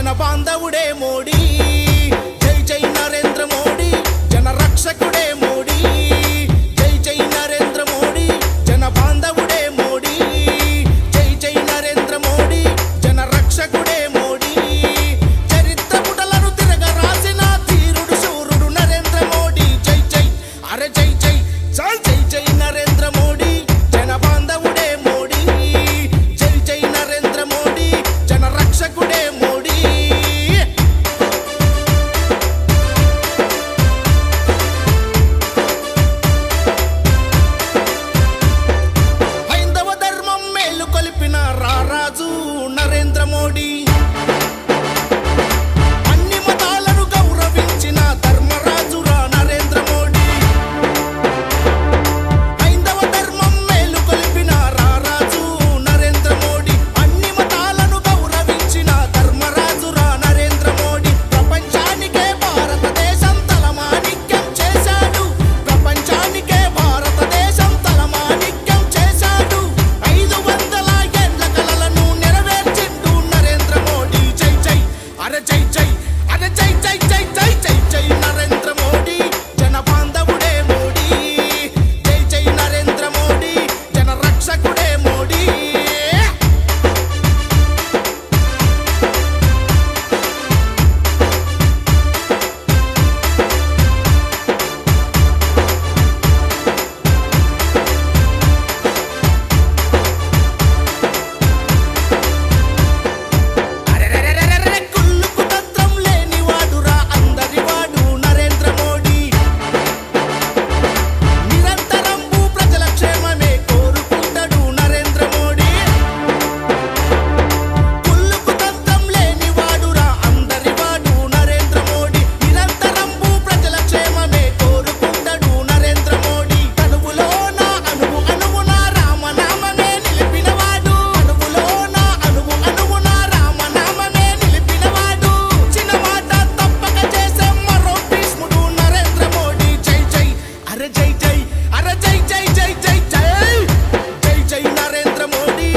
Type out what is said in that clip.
జన బాంధవుడే మోడీ. జై జై నరేంద్ర మోడీ జన రక్షకుడే మోడీ. జై జై నరేంద్ర మోడీ జన బాంధవుడే మోడీ. జై జై నరేంద్ర మోడీ జన రక్షకుడే మోడీ. చరిత్ర పుటలను తిరగ రాసిన తీరుడు శూరుడు నరేంద్ర మోడీ. జై జై అరే జై జై చాల్ జై జై నరేంద్ర మోడీ జన బాంధవుడే మోడీ. అర జై జై జై జై జై. జై జై నరేంద్ర మోడీ.